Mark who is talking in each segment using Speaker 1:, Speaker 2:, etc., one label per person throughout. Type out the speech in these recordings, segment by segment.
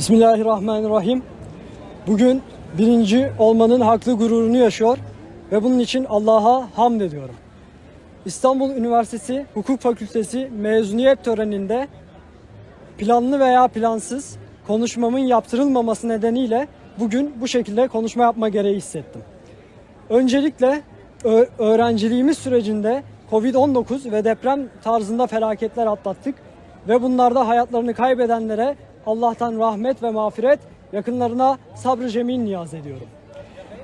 Speaker 1: Bismillahirrahmanirrahim. Bugün birinci olmanın haklı gururunu yaşıyor ve bunun için Allah'a hamd ediyorum. İstanbul Üniversitesi Hukuk Fakültesi mezuniyet töreninde planlı veya plansız konuşmamın yaptırılmaması nedeniyle bugün bu şekilde konuşma yapma gereği hissettim. Öncelikle öğrenciliğimiz sürecinde Covid-19 ve deprem tarzında felaketler atlattık ve bunlarda hayatlarını kaybedenlere Allah'tan rahmet ve mağfiret, yakınlarına sabrı cemil niyaz ediyorum.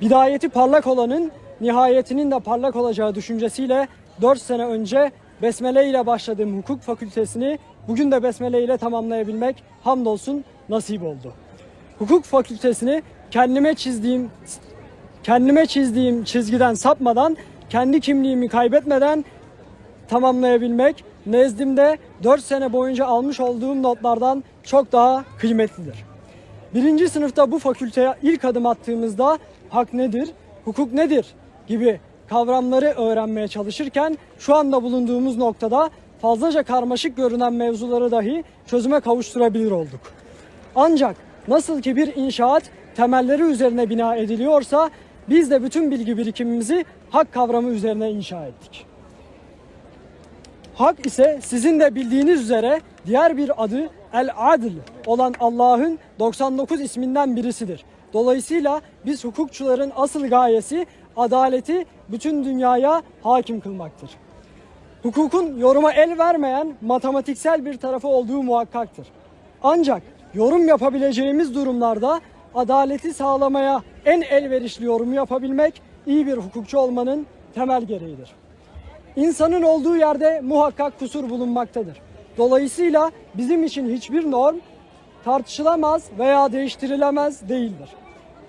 Speaker 1: Bidayeti parlak olanın nihayetinin de parlak olacağı düşüncesiyle 4 sene önce Besmele ile başladığım hukuk fakültesini bugün de Besmele ile tamamlayabilmek hamdolsun nasip oldu. Hukuk fakültesini kendime çizdiğim kendime çizdiğim çizgiden sapmadan, kendi kimliğimi kaybetmeden tamamlayabilmek nezdimde 4 sene boyunca almış olduğum notlardan çok daha kıymetlidir. Birinci sınıfta bu fakülteye ilk adım attığımızda hak nedir, hukuk nedir gibi kavramları öğrenmeye çalışırken şu anda bulunduğumuz noktada fazlaca karmaşık görünen mevzuları dahi çözüme kavuşturabilir olduk. Ancak nasıl ki bir inşaat temelleri üzerine bina ediliyorsa biz de bütün bilgi birikimimizi hak kavramı üzerine inşa ettik. Hak ise sizin de bildiğiniz üzere diğer bir adı El Adil olan Allah'ın 99 isminden birisidir. Dolayısıyla biz hukukçuların asıl gayesi adaleti bütün dünyaya hakim kılmaktır. Hukukun yoruma el vermeyen matematiksel bir tarafı olduğu muhakkaktır. Ancak yorum yapabileceğimiz durumlarda adaleti sağlamaya en elverişli yorumu yapabilmek iyi bir hukukçu olmanın temel gereğidir. İnsanın olduğu yerde muhakkak kusur bulunmaktadır. Dolayısıyla bizim için hiçbir norm tartışılamaz veya değiştirilemez değildir.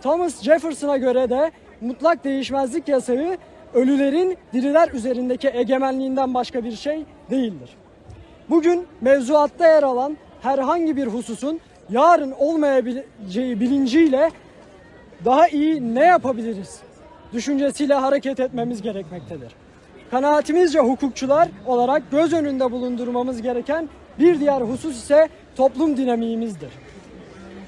Speaker 1: Thomas Jefferson'a göre de mutlak değişmezlik yasağı ölülerin diriler üzerindeki egemenliğinden başka bir şey değildir. Bugün mevzuatta yer alan herhangi bir hususun yarın olmayabileceği bilinciyle daha iyi ne yapabiliriz düşüncesiyle hareket etmemiz gerekmektedir. Kanaatimizce hukukçular olarak göz önünde bulundurmamız gereken bir diğer husus ise toplum dinamiğimizdir.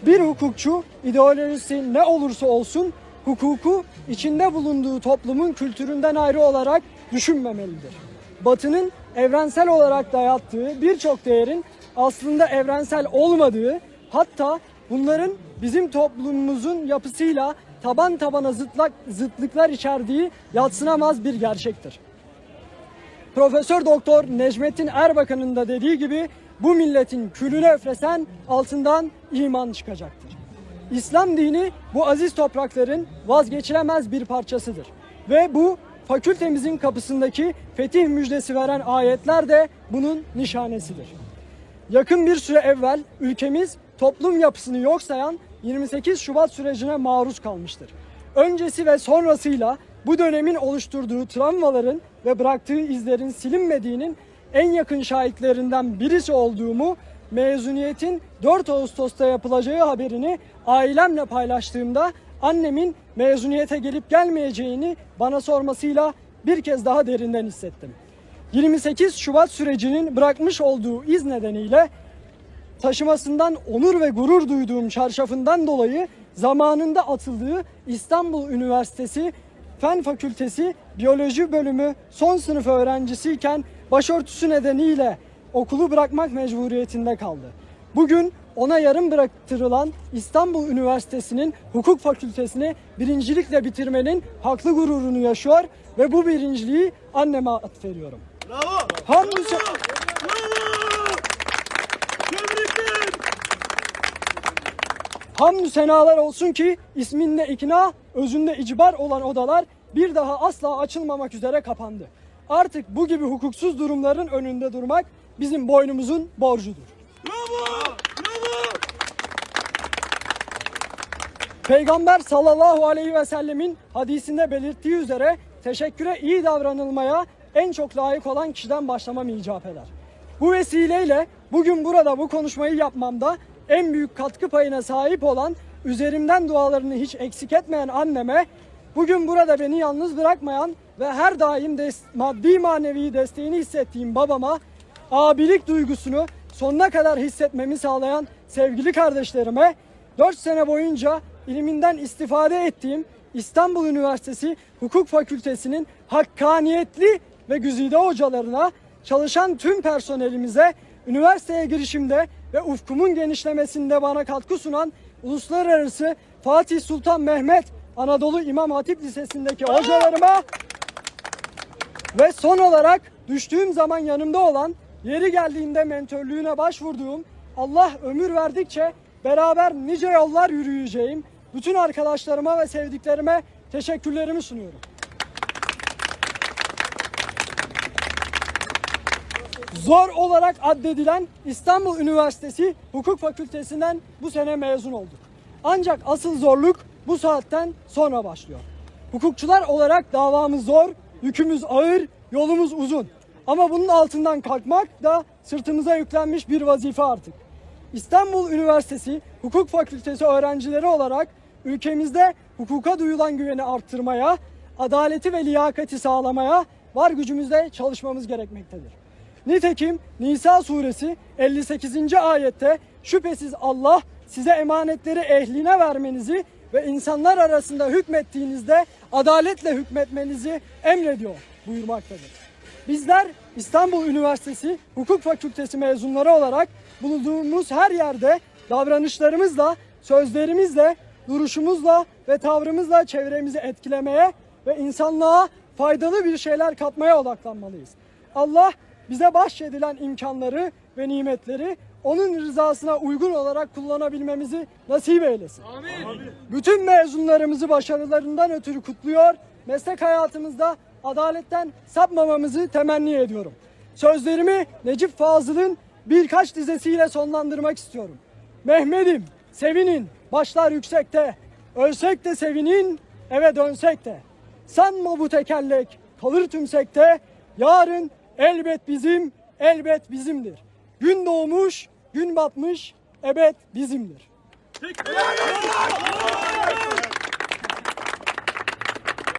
Speaker 1: Bir hukukçu ideolojisi ne olursa olsun hukuku içinde bulunduğu toplumun kültüründen ayrı olarak düşünmemelidir. Batı'nın evrensel olarak dayattığı birçok değerin aslında evrensel olmadığı hatta bunların bizim toplumumuzun yapısıyla taban tabana zıtlak, zıtlıklar içerdiği yatsınamaz bir gerçektir. Profesör Doktor Necmettin Erbakan'ın da dediği gibi bu milletin külüne üflesen altından iman çıkacaktır. İslam dini bu aziz toprakların vazgeçilemez bir parçasıdır. Ve bu fakültemizin kapısındaki fetih müjdesi veren ayetler de bunun nişanesidir. Yakın bir süre evvel ülkemiz toplum yapısını yok sayan 28 Şubat sürecine maruz kalmıştır. Öncesi ve sonrasıyla bu dönemin oluşturduğu travmaların ve bıraktığı izlerin silinmediğinin en yakın şahitlerinden birisi olduğumu mezuniyetin 4 Ağustos'ta yapılacağı haberini ailemle paylaştığımda annemin mezuniyete gelip gelmeyeceğini bana sormasıyla bir kez daha derinden hissettim. 28 Şubat sürecinin bırakmış olduğu iz nedeniyle taşımasından onur ve gurur duyduğum çarşafından dolayı zamanında atıldığı İstanbul Üniversitesi Fen Fakültesi Biyoloji Bölümü son sınıf öğrencisiyken başörtüsü nedeniyle okulu bırakmak mecburiyetinde kaldı. Bugün ona yarım bıraktırılan İstanbul Üniversitesi'nin hukuk fakültesini birincilikle bitirmenin haklı gururunu yaşıyor ve bu birinciliği anneme atfediyorum.
Speaker 2: Bravo!
Speaker 1: Hamdü
Speaker 2: Bravo! Tebrikler!
Speaker 1: Hamdü senalar olsun ki isminde ikna, özünde icbar olan odalar bir daha asla açılmamak üzere kapandı. Artık bu gibi hukuksuz durumların önünde durmak bizim boynumuzun borcudur.
Speaker 2: Bravo! Bravo!
Speaker 1: Peygamber sallallahu aleyhi ve sellemin hadisinde belirttiği üzere teşekküre iyi davranılmaya en çok layık olan kişiden başlamam icap eder. Bu vesileyle bugün burada bu konuşmayı yapmamda en büyük katkı payına sahip olan, üzerimden dualarını hiç eksik etmeyen anneme, bugün burada beni yalnız bırakmayan ve her daim maddi manevi desteğini hissettiğim babama, abilik duygusunu sonuna kadar hissetmemi sağlayan sevgili kardeşlerime 4 sene boyunca iliminden istifade ettiğim İstanbul Üniversitesi Hukuk Fakültesinin hakkaniyetli ve güzide hocalarına, çalışan tüm personelimize, üniversiteye girişimde ve ufkumun genişlemesinde bana katkı sunan Uluslararası Fatih Sultan Mehmet Anadolu İmam Hatip Lisesi'ndeki hocalarıma ve son olarak düştüğüm zaman yanımda olan, yeri geldiğinde mentörlüğüne başvurduğum, Allah ömür verdikçe beraber nice yollar yürüyeceğim bütün arkadaşlarıma ve sevdiklerime teşekkürlerimi sunuyorum. Zor olarak addedilen İstanbul Üniversitesi Hukuk Fakültesinden bu sene mezun olduk. Ancak asıl zorluk bu saatten sonra başlıyor. Hukukçular olarak davamız zor, yükümüz ağır, yolumuz uzun. Ama bunun altından kalkmak da sırtımıza yüklenmiş bir vazife artık. İstanbul Üniversitesi Hukuk Fakültesi öğrencileri olarak ülkemizde hukuka duyulan güveni arttırmaya, adaleti ve liyakati sağlamaya var gücümüzle çalışmamız gerekmektedir. Nitekim Nisa suresi 58. ayette şüphesiz Allah size emanetleri ehline vermenizi ve insanlar arasında hükmettiğinizde adaletle hükmetmenizi emrediyor buyurmaktadır. Bizler İstanbul Üniversitesi Hukuk Fakültesi mezunları olarak bulunduğumuz her yerde davranışlarımızla, sözlerimizle, duruşumuzla ve tavrımızla çevremizi etkilemeye ve insanlığa faydalı bir şeyler katmaya odaklanmalıyız. Allah bize bahşedilen imkanları ve nimetleri onun rızasına uygun olarak kullanabilmemizi nasip eylesin. Bütün mezunlarımızı başarılarından ötürü kutluyor. Meslek hayatımızda adaletten sapmamamızı temenni ediyorum. Sözlerimi Necip Fazıl'ın birkaç dizesiyle sonlandırmak istiyorum. Mehmet'im sevinin başlar yüksekte. Ölsek de sevinin eve dönsek de. Sanma bu tekerlek kalır tümsekte. Yarın elbet bizim elbet bizimdir. Gün doğmuş gün batmış ebed bizimdir.
Speaker 2: Tekbir!